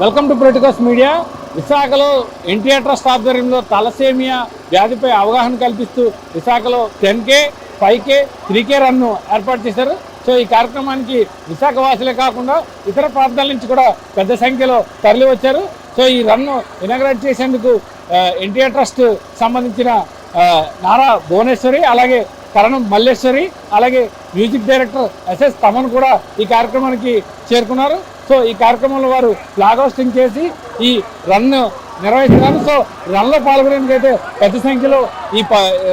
Welcome to politicals media విశాఖలో NTR trust ఆధ్వర్యంలో thalassemia వ్యాధిపై అవగాహన కల్పిస్తూ విశాఖలో ten K five K three K run ఏర్పాటు చేశారు. సో ఈ కార్యక్రమానికి విశాఖ వాసులే కాకుండా ఇతర ప్రాంతాల నుంచి కూడా పెద్ద సంఖ్యలో తరలి వచ్చారు. సో ఈ రన్ను ఇనాగ్రేట్ చేసేందుకు ఎన్టీఆర్ ట్రస్ట్ సంబంధించిన నారా భువనేశ్వరి అలాగే కరణం మల్లేశ్వరి అలాగే మ్యూజిక్ డైరెక్టర్ ఎస్ఎస్ తమన్ కూడా ఈ కార్యక్రమానికి చేరుకున్నారు. సో ఈ కార్యక్రమంలో వారు ఫ్లాగ్ హోస్టింగ్ చేసి ఈ రన్ నిర్వహిస్తున్నారు సో రన్లో పాల్గొనేందుకైతే పెద్ద సంఖ్యలో ఈ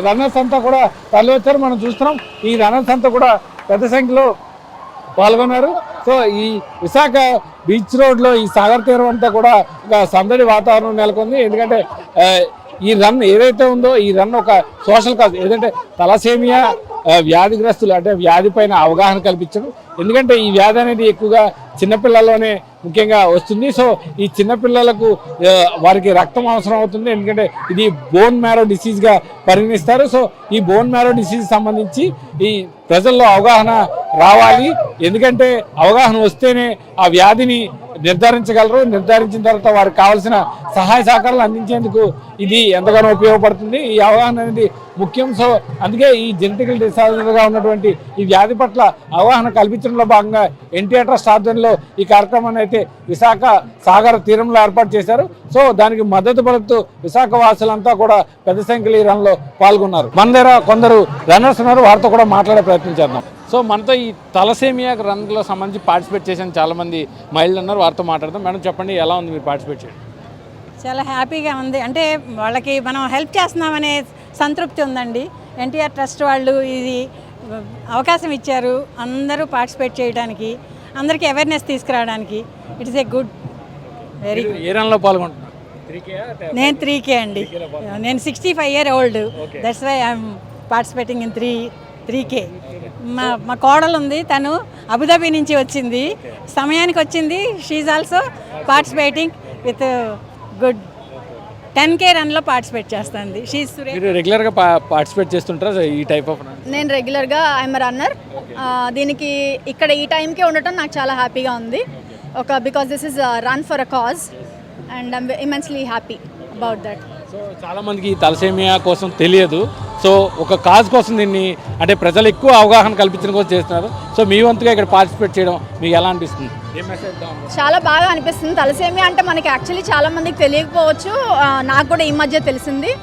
రన్నర్స్ అంతా కూడా తరలివచ్చారు. మనం చూస్తున్నాం ఈ రన్నర్స్ అంతా కూడా పెద్ద సంఖ్యలో పాల్గొన్నారు. సో ఈ విశాఖ బీచ్ రోడ్లో ఈ సాగర్ తీరం అంతా కూడా ఒక సందడి వాతావరణం నెలకొంది. ఎందుకంటే ఈ రన్ ఏదైతే ఉందో ఈ రన్ ఒక సోషల్ కాజ్ ఏదంటే తలసేమియా వ్యాధిగ్రస్తులు అంటే వ్యాధి పైన అవగాహన కల్పించడం ఎందుకంటే ఈ వ్యాధి అనేది ఎక్కువగా చిన్నపిల్లల్లోనే ముఖ్యంగా వస్తుంది. సో ఈ చిన్నపిల్లలకు వారికి రక్తం అవసరం అవుతుంది. ఎందుకంటే ఇది బోన్ మ్యారో డిసీజ్గా పరిగణిస్తారు. సో ఈ బోన్ మ్యారో డిసీజ్ సంబంధించి ఈ ప్రజల్లో అవగాహన రావాలి. ఎందుకంటే అవగాహన వస్తేనే ఆ వ్యాధిని నిర్ధారించగలరు. నిర్ధారించిన తర్వాత వారికి కావాల్సిన సహాయ సహకారాలు అందించేందుకు ఇది ఎంతగానో ఉపయోగపడుతుంది. ఈ అవగాహన అనేది ముఖ్యం. సో అందుకే ఈ జెనెటికల్ డిసార్డర్గా ఉన్నటువంటి ఈ వ్యాధి పట్ల అవగాహన కల్పించడంలో భాగంగా ఎన్టీఆర్ ట్రస్ట్ ఆధ్వర్యంలో ఈ కార్యక్రమాన్ని అయితే విశాఖ సాగర తీరంలో ఏర్పాటు చేశారు. సో దానికి మద్దతు పలుకుతూ విశాఖ వాసులంతా కూడా పెద్ద సంఖ్యలో ఈ రన్లో పాల్గొన్నారు. మన దగ్గర కొందరు రన్నర్స్ ఉన్నారు. వారితో కూడా మాట్లాడే ప్రయత్నం చేద్దాం. సో మనతో ఈ తలసేమియా రన్లో సంబంధించి పార్టిసిపేట్ చేసిన చాలా మంది మహిళలు ఉన్నారు వారితో మాట్లాడదాం. మేడం చెప్పండి ఎలా ఉంది మీరు పార్టిసిపేట్ చేయడం? చాలా హ్యాపీగా ఉంది. అంటే వాళ్ళకి మనం హెల్ప్ చేస్తున్నామనే సంతృప్తి ఉందండి. ఎన్టీఆర్ ట్రస్ట్ వాళ్ళు ఇది అవకాశం ఇచ్చారు అందరూ పార్టిసిపేట్ చేయడానికి అందరికీ అవేర్నెస్ తీసుకురావడానికి. It is a good very a రన్లో పాల్గొంటున్నారు? నేను త్రీ కే అండి. నేను sixty five year old that's why I'm participating in three three K మా మా కోడలు ఉంది తను అబుదాబి నుంచి వచ్చింది. సమయానికి వచ్చింది. She also participating with good ten K రన్లో పార్టిసిపేట్ చేస్తుంది. షీ సురేష్ మీరు రెగ్యులర్గా పార్టిసిపేట్ చేస్తుంటారా? ఈ టైప్ ఆఫ్ రన్ నేను రెగ్యులర్గా ఐఎమ్ రన్నర్ దీనికి ఇక్కడ ఈ టైంకే ఉండటం నాకు చాలా హ్యాపీగా ఉంది. ఒక because this is run for a cause and I'm immensely happy about that so చాలా మందికి ఈ తలసేమియా కోసం తెలియదు. సో ఒక కాజ్ కోసం దీన్ని అంటే ప్రజలు ఎక్కువ అవగాహన కల్పించడం కోసం చేస్తున్నారు. సో మీ వంతుగా ఇక్కడ పార్టిసిపేట్ చేయడం మీకు ఎలా అనిపిస్తుంది? చాలా బాగా అనిపిస్తుంది. తలసేమియా అంటే మనకి యాక్చువల్లీ చాలా మందికి తెలియకపోవచ్చు. నాకు కూడా ఈ మధ్య తెలిసింది.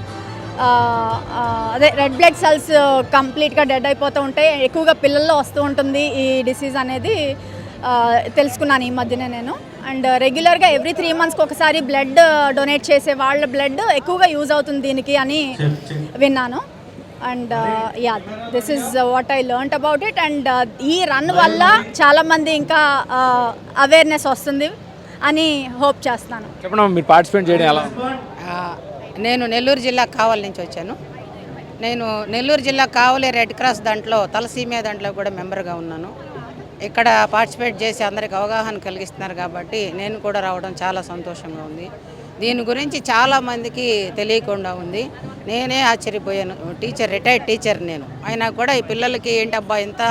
అదే రెడ్ బ్లడ్ సెల్స్ కంప్లీట్గా డెడ్ అయిపోతూ ఉంటాయి. ఎక్కువగా పిల్లల్లో వస్తూ ఉంటుంది ఈ డిసీజ్ అనేది. తెలుసుకున్నాను ఈ మధ్యనే నేను. అండ్ రెగ్యులర్గా ఎవ్రీ త్రీ మంత్స్కి ఒకసారి బ్లడ్ డొనేట్ చేసే వాళ్ళ బ్లడ్ ఎక్కువగా యూజ్ అవుతుంది దీనికి అని విన్నాను. And ya this is what I learnt about it. And ఈ రన్ వల్ల చాలామంది ఇంకా అవేర్నెస్ వస్తుంది అని హోప్ చేస్తాను చెప్పండి మీరు పార్టిసిపేట్ చేయడం ఎలా? నేను నెల్లూరు జిల్లా కావలి నుంచి వచ్చాను. నేను నెల్లూరు జిల్లా కావలి రెడ్ క్రాస్ దాంట్లో తలసీమియా దాంట్లో కూడా మెంబర్గా ఉన్నాను. ఇక్కడ పార్టిసిపేట్ చేసి అందరికి అవగాహన కలిగిస్తున్నారు కాబట్టి నేను కూడా రావడం చాలా సంతోషంగా ఉంది. దీని గురించి చాలా మందికి తెలియకుండా ఉంది. నేనే ఆశ్చర్యపోయాను. టీచర్ రిటైర్డ్ టీచర్ నేను. అయినా కూడా ఈ పిల్లలకి ఏంటబ్బా ఇంత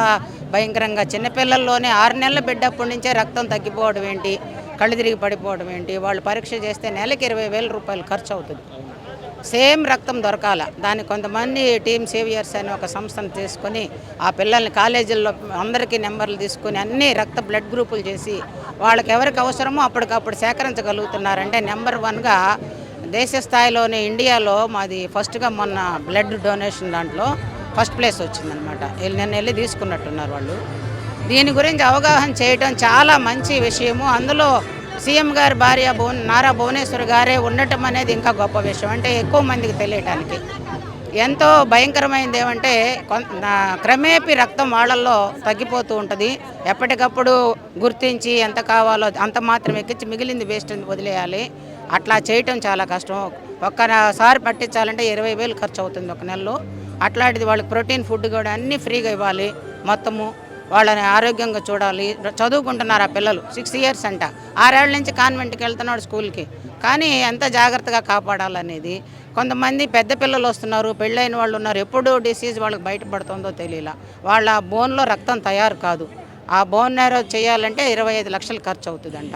భయంకరంగా చిన్నపిల్లల్లోనే ఆరు నెలల బిడ్డప్పటి నుంచే రక్తం తగ్గిపోవడం ఏంటి? కళ్ళు తిరిగి పడిపోవడం ఏంటి? వాళ్ళు పరీక్ష చేస్తే నెలకి ఇరవై వేల రూపాయలు ఖర్చు అవుతుంది. సేమ్ రక్తం దొరకాల. దాన్ని కొంతమంది టీమ్ సేవియర్స్ అని ఒక సంస్థను తీసుకొని ఆ పిల్లల్ని కాలేజీల్లో అందరికీ నెంబర్లు తీసుకొని అన్ని రక్త బ్లడ్ గ్రూపులు చేసి వాళ్ళకి ఎవరికి అవసరమో అప్పటికప్పుడు సేకరించగలుగుతున్నారంటే నెంబర్ వన్గా దేశ స్థాయిలోనే ఇండియాలో మాది ఫస్ట్గా మొన్న బ్లడ్ డొనేషన్ దాంట్లో ఫస్ట్ ప్లేస్ వచ్చిందనమాట. వీళ్ళు నిన్న వెళ్ళి తీసుకున్నట్టున్నారు వాళ్ళు. దీని గురించి అవగాహన చేయడం చాలా మంచి విషయము. అందులో సీఎం గారి భార్య భువన్ నారా భువనేశ్వర్ గారే ఉండటం అనేది ఇంకా గొప్ప విషయం. అంటే ఎక్కువ మందికి తెలియటానికి. ఎంతో భయంకరమైనది ఏమంటే క్రమేపీ రక్తం వాళ్ళల్లో తగ్గిపోతూ ఉంటుంది. ఎప్పటికప్పుడు గుర్తించి ఎంత కావాలో అంత మాత్రం ఎక్కించి మిగిలింది వేస్ట్ వదిలేయాలి? అట్లా చేయటం చాలా కష్టం. ఒక్కసారి పట్టించాలంటే ఇరవై వేలు ఖర్చు అవుతుంది ఒక నెలలో. అట్లాంటిది వాళ్ళకి ప్రోటీన్ ఫుడ్ కూడా అన్నీ ఫ్రీగా ఇవ్వాలి మొత్తము. వాళ్ళని ఆరోగ్యంగా చూడాలి. చదువుకుంటున్నారు ఆ పిల్లలు. సిక్స్ ఇయర్స్ అంట. ఆరేళ్ళ నుంచి కాన్వెంట్కి వెళ్తున్నాడు స్కూల్కి కానీ ఎంత జాగ్రత్తగా కాపాడాలనేది కొంతమంది పెద్ద పిల్లలు వస్తున్నారు పెళ్ళైన వాళ్ళు ఉన్నారు. ఎప్పుడు డిసీజ్ వాళ్ళకి బయటపడుతుందో తెలియలా. వాళ్ళ బోన్లో రక్తం తయారు కాదు. ఆ బోన్ నేరో చేయాలంటే ఇరవై ఐదు లక్షలు ఖర్చు అవుతుందంట.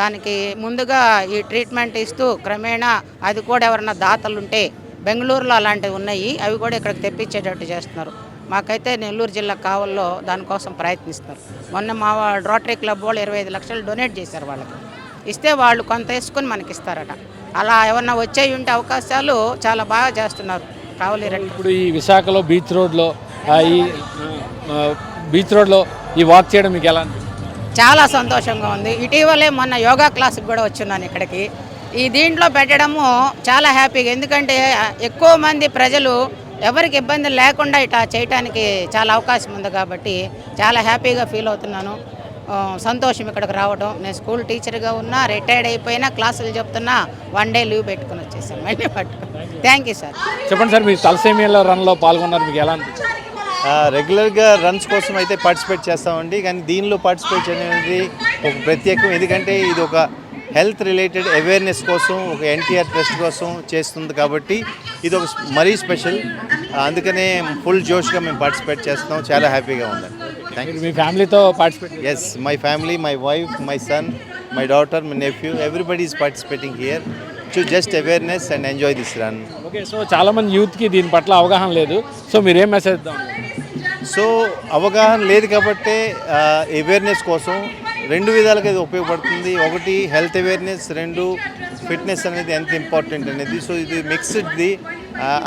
దానికి ముందుగా ఈ ట్రీట్మెంట్ ఇస్తూ క్రమేణా అది కూడా ఎవరన్నా దాతలుంటే బెంగళూరులో అలాంటివి ఉన్నాయి. అవి కూడా ఇక్కడికి తెప్పించేటట్టు చేస్తున్నారు. మాకైతే నెల్లూరు జిల్లా కావల్లో దానికోసం ప్రయత్నిస్తున్నారు. మొన్న మా రోటరీ క్లబ్ వాళ్ళు ఇరవై ఐదు లక్షలు డొనేట్ చేశారు వాళ్ళకి. ఇస్తే వాళ్ళు కొంత వేసుకొని మనకి ఇస్తారట. అలా ఏమన్నా వచ్చేవి ఉంటే అవకాశాలు చాలా బాగా చేస్తున్నారు కావలి ఇప్పుడు ఈ విశాఖలో బీచ్ రోడ్లో ఈ బీచ్ రోడ్లో ఈ వాక్ చేయడం మీకు ఎలా చాలా సంతోషంగా ఉంది. ఇటీవలే మొన్న యోగా క్లాస్కి కూడా వచ్చున్నాను ఇక్కడికి. ఈ దీంట్లో పెట్టడము చాలా హ్యాపీగా. ఎందుకంటే ఎక్కువ మంది ప్రజలు ఎవరికి ఇబ్బంది లేకుండా ఇట్లా చేయటానికి చాలా అవకాశం ఉంది కాబట్టి చాలా హ్యాపీగా ఫీల్ అవుతున్నాను. సంతోషం ఇక్కడికి రావడం నేను స్కూల్ టీచర్గా ఉన్నా రిటైర్డ్ అయిపోయినా క్లాసులు చెప్తున్నా వన్ డే లీవ్ పెట్టుకుని వచ్చేసాను. మళ్ళీ పట్టుకుని. థ్యాంక్ యూ సార్ చెప్పండి సార్ మీరు తలసేమియాలో రన్లో పాల్గొన్నారు మీకు ఎలా రెగ్యులర్గా రన్స్ కోసం అయితే పార్టిసిపేట్ చేస్తామండి. కానీ దీనిలో పార్టిసిపేట్ అనేది ఒక ప్రత్యేకం. ఎందుకంటే ఇది ఒక హెల్త్ రిలేటెడ్ అవేర్నెస్ కోసం ఒక ఎన్టీఆర్ ట్రస్ట్ కోసం చేస్తుంది కాబట్టి ఇది ఒక మరీ స్పెషల్. అందుకనే ఫుల్ జోష్గా మేము పార్టిసిపేట్ చేస్తున్నాం. చాలా హ్యాపీగా ఉందండి. థ్యాంక్ మీరు మీ ఫ్యామిలీతో participate yes my family my wife my son my daughter my nephew everybody is participating here to just awareness and enjoy this run okay so చాలా మంది యూత్కి దీని పట్ల అవగాహన లేదు. సో మీరు ఏం మెసేజ్ సో అవగాహన లేదు కాబట్టి అవేర్నెస్ కోసం రెండు విధాలుగా ఇది ఉపయోగపడుతుంది. ఒకటి హెల్త్ అవేర్నెస్ రెండు ఫిట్నెస్ అనేది ఎంత ఇంపార్టెంట్ అనేది. సో ఇది మిక్స్డ్ది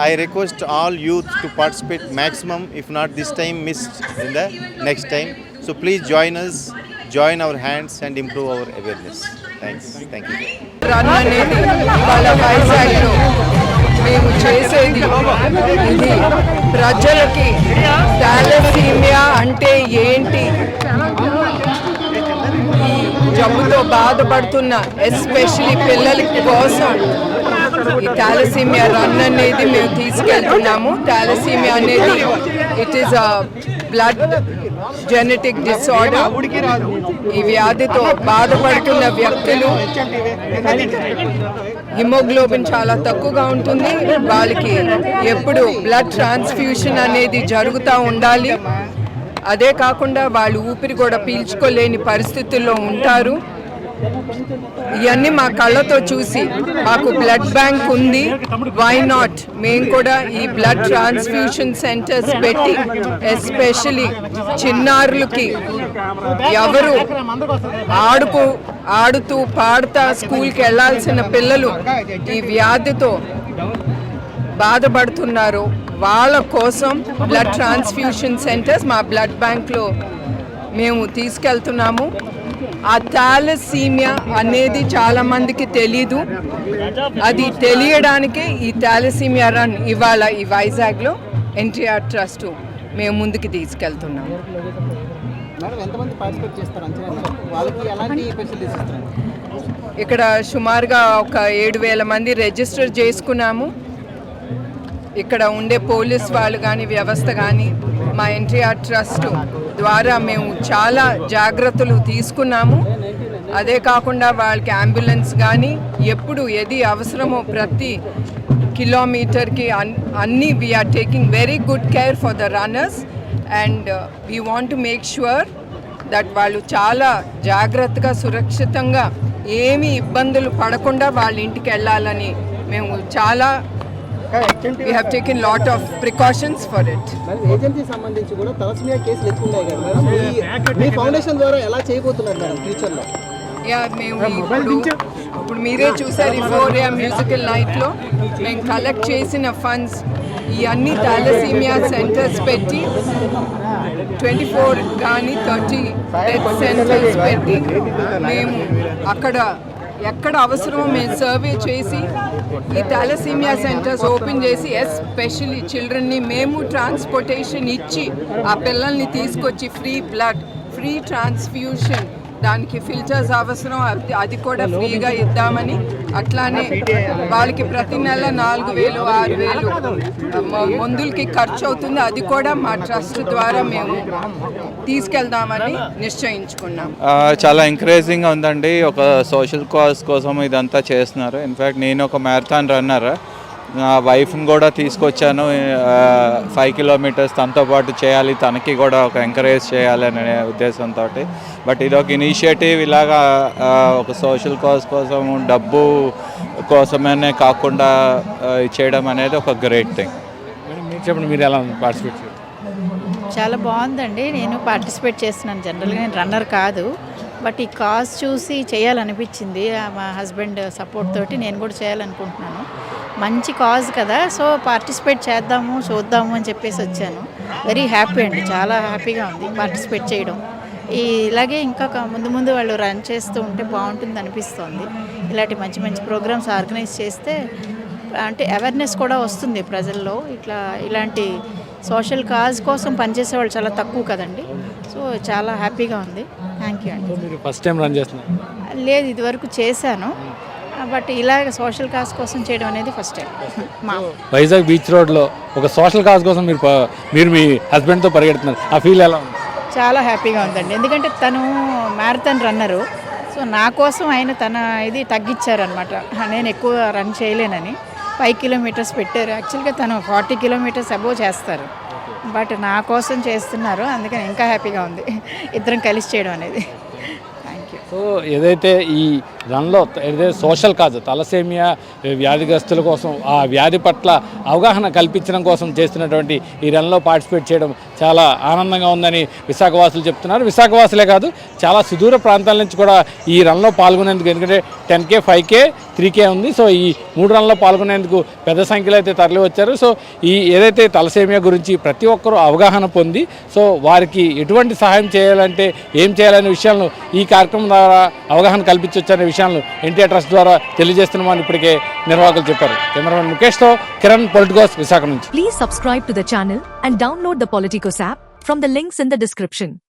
I request all youth to participate maximum if not this time missed in the next time so please join us join our hands and improve our awareness thanks thank you run అనేది వైజాగ్లో మేము చేసేది. ఇది ప్రజలకి thalassaemia అంటే ఏంటి? జబ్బుతో బాధపడుతున్న ఎస్పెషలీ పిల్లల కోసం ఈ థాలసీమియా రన్ అనేది మేము తీసుకెళ్తున్నాము. థాలసీమియా అనేది it is a blood genetic disorder ఈ వ్యాధితో బాధపడుతున్న వ్యక్తులు హిమోగ్లోబిన్ చాలా తక్కువగా ఉంటుంది. వాళ్ళకి ఎప్పుడు బ్లడ్ ట్రాన్స్ఫ్యూషన్ అనేది జరుగుతూ ఉండాలి. అదే కాకుండా వాళ్ళు ఊపిరి కూడా పీల్చుకోలేని పరిస్థితుల్లో ఉంటారు. ఇవన్నీ మా కళ్ళతో చూసి మాకు బ్లడ్ బ్యాంక్ ఉంది. వై నాట్ మేము కూడా ఈ బ్లడ్ ట్రాన్స్ఫ్యూషన్ సెంటర్స్ పెట్టి ఎస్పెషలీ చిన్నారులకి ఎవరు ఆడుకు ఆడుతూ పాడుతా స్కూల్కి వెళ్ళాల్సిన పిల్లలు ఈ వ్యాధితో బాధపడుతున్నారు. వాళ్ళ కోసం బ్లడ్ ట్రాన్స్ఫ్యూషన్ సెంటర్స్ మా బ్లడ్ బ్యాంక్లో మేము తీసుకెళ్తున్నాము. ఆ థాలసీమియా అనేది చాలా మందికి తెలీదు. అది తెలియడానికే ఈ థాలసీమియా రన్ ఇవాళ ఈ వైజాగ్లో ఎన్టీఆర్ ట్రస్ట్ మేము ముందుకు తీసుకెళ్తున్నాము ఇక్కడ సుమారుగా ఒక ఏడు వేల మంది రిజిస్టర్ చేసుకున్నాము. ఇక్కడ ఉండే పోలీస్ వాళ్ళు కానీ వ్యవస్థ కానీ మా ఎన్టీఆర్ ట్రస్ట్ ద్వారా మేము చాలా జాగ్రత్తలు తీసుకున్నాము. అదే కాకుండా వాళ్ళకి అంబులెన్స్ కానీ ఎప్పుడు ఏది అవసరమో ప్రతి కిలోమీటర్కి అన్ అన్నీ we are taking very good care for the runners and we want to make sure that వాళ్ళు చాలా జాగ్రత్తగా సురక్షితంగా ఏమీ ఇబ్బందులు పడకుండా వాళ్ళ ఇంటికి వెళ్ళాలని మేము చాలా we have taken lot of precautions for it agency సంబంధించి కూడా తలస్మియా కేసులు ఎక్కువ ఉన్నాయి కదా మేడం మీ- ఫౌండేషన్ ద్వారా ఎలా చేయబోతున్నారు మేడం ఫ్యూచర్లో యా మేము ఇప్పుడు మీరే చూసారు ఈ ఫోర్ ఏ మ్యూజికల్ నైట్లో మేము కలెక్ట్ చేసిన ఫండ్స్ ఈ అన్ని థాలసీమియా సెంటర్స్ పెట్టి ట్వంటీ ఫోర్ కానీ థర్టీ డెత్ సెంటర్స్ పెట్టి మేము అక్కడ ఎక్కడ అవసరమో మేము సర్వే చేసి ఈ థాలసీమియా సెంటర్స్ ఓపెన్ చేసి ఎస్పెషలీ చిల్డ్రన్ని మేము ట్రాన్స్పోర్టేషన్ ఇచ్చి ఆ పిల్లల్ని తీసుకొచ్చి ఫ్రీ బ్లడ్ ఫ్రీ ట్రాన్స్ఫ్యూషన్ దానికి ఫిల్టర్స్ అవసరం అది అది కూడా ఫ్రీగా ఇద్దామని అట్లానే వాళ్ళకి ప్రతి నెల నాలుగు వేలు ఆరు వేలు మందులకి ఖర్చు అవుతుంది. అది కూడా మా ట్రస్ట్ ద్వారా మేము తీసుకెళ్దామని నిశ్చయించుకున్నాం. చాలా ఎంకరేజింగ్గా ఉందండి. ఒక సోషల్ కాజ్ కోసం ఇదంతా చేస్తున్నారు. ఇన్ఫ్యాక్ట్ నేను ఒక మ్యారథాన్ రన్నర్ నా వైఫ్ని కూడా తీసుకొచ్చాను ఫైవ్ కిలోమీటర్స్ తనతో పాటు చేయాలి తనకి కూడా ఒక ఎంకరేజ్ చేయాలి అనే ఉద్దేశంతో బట్ ఇది ఒక ఇనిషియేటివ్ ఇలాగా ఒక సోషల్ కాజ్ కోసం డబ్బు కోసమనే కాకుండా చేయడం అనేది ఒక గ్రేట్ థింగ్ మీరు చెప్పండి మీరు ఎలా పార్టిసిపేట్ చేయాలి చాలా బాగుందండి. నేను పార్టిసిపేట్ చేస్తున్నాను జనరల్గా నేను రన్నర్ కాదు. బట్ ఈ కాజ్ చూసి చేయాలనిపించింది. మా హస్బెండ్ సపోర్ట్ తోటి నేను కూడా చేయాలనుకుంటున్నాను. మంచి కాజ్ కదా సో పార్టిసిపేట్ చేద్దాము చూద్దాము అని చెప్పేసి వచ్చాను. వెరీ హ్యాపీ అండి చాలా హ్యాపీగా ఉంది పార్టిసిపేట్ చేయడం. ఇలాగే ఇంకా ముందు ముందు వాళ్ళు రన్ చేస్తూ ఉంటే బాగుంటుంది అనిపిస్తోంది. ఇలాంటి మంచి మంచి ప్రోగ్రామ్స్ ఆర్గనైజ్ చేస్తే అంటే అవేర్నెస్ కూడా వస్తుంది ప్రజల్లో. ఇట్లా ఇలాంటి సోషల్ కాజ్ కోసం పనిచేసే వాళ్ళు చాలా తక్కువ కదండి. సో చాలా హ్యాపీగా ఉంది. థ్యాంక్ యూ అండి. ఫస్ట్ టైం రన్ చేస్తున్నారు? లేదు ఇదివరకు చేశాను. బట్ ఇలాగ సోషల్ కాజ్ కోసం చేయడం అనేది ఫస్ట్ టైం. మా వైజాగ్ బీచ్ రోడ్లో ఒక సోషల్ కాజ్ కోసం మీరు ప- మీరు మీ హస్బెండ్తో పరిగెడుతున్నారు. ఆ ఫీల్ ఎలా ఉంది? చాలా హ్యాపీగా ఉందండి. ఎందుకంటే తను మ్యారథాన్ రన్నరు. సో నా కోసం ఆయన తన ఇది తగ్గించారనమాట నేను ఎక్కువ రన్ చేయలేనని. ఫైవ్ కిలోమీటర్స్ పెట్టారు. యాక్చువల్గా తను ఫార్టీ కిలోమీటర్స్ అబోవ్ చేస్తారు. బట్ నా కోసం చేస్తున్నారు. అందుకని ఇంకా హ్యాపీగా ఉంది. ఇద్దరం కలిసి చేయడం అనేది. థ్యాంక్ యూ సో ఏదైతే ఈ రన్లో ఏదైతే సోషల్ కాజ్ తలసేమియా వ్యాధిగ్రస్తుల కోసం ఆ వ్యాధి పట్ల అవగాహన కల్పించడం కోసం చేస్తున్నటువంటి ఈ రన్లో పార్టిసిపేట్ చేయడం చాలా ఆనందంగా ఉందని విశాఖవాసులు చెప్తున్నారు. విశాఖవాసులే కాదు చాలా సుదూర ప్రాంతాల నుంచి కూడా ఈ రన్లో పాల్గొనేందుకు ఎందుకంటే ten K five K three K ఉంది. సో ఈ మూడు రన్లో పాల్గొనేందుకు పెద్ద సంఖ్యలో అయితే తరలి వచ్చారు. సో ఈ ఏదైతే తలసేమియా గురించి ప్రతి ఒక్కరూ అవగాహన పొంది సో వారికి ఎటువంటి సహాయం చేయాలంటే ఏం చేయాలనే విషయాలను ఈ కార్యక్రమం ద్వారా అవగాహన కల్పించవచ్చనే విషయాలను ఎన్టీఆర్ ట్రస్ట్ ద్వారా తెలియజేస్తున్నామని ఇప్పటికే నిర్వాహకులు చెప్పారు. కెమెరామెన్ ముఖేష్తో కిరణ్ పొలిటికోస్ విశాఖ నుంచి. Please subscribe to the and download the Politicos app from the links in the description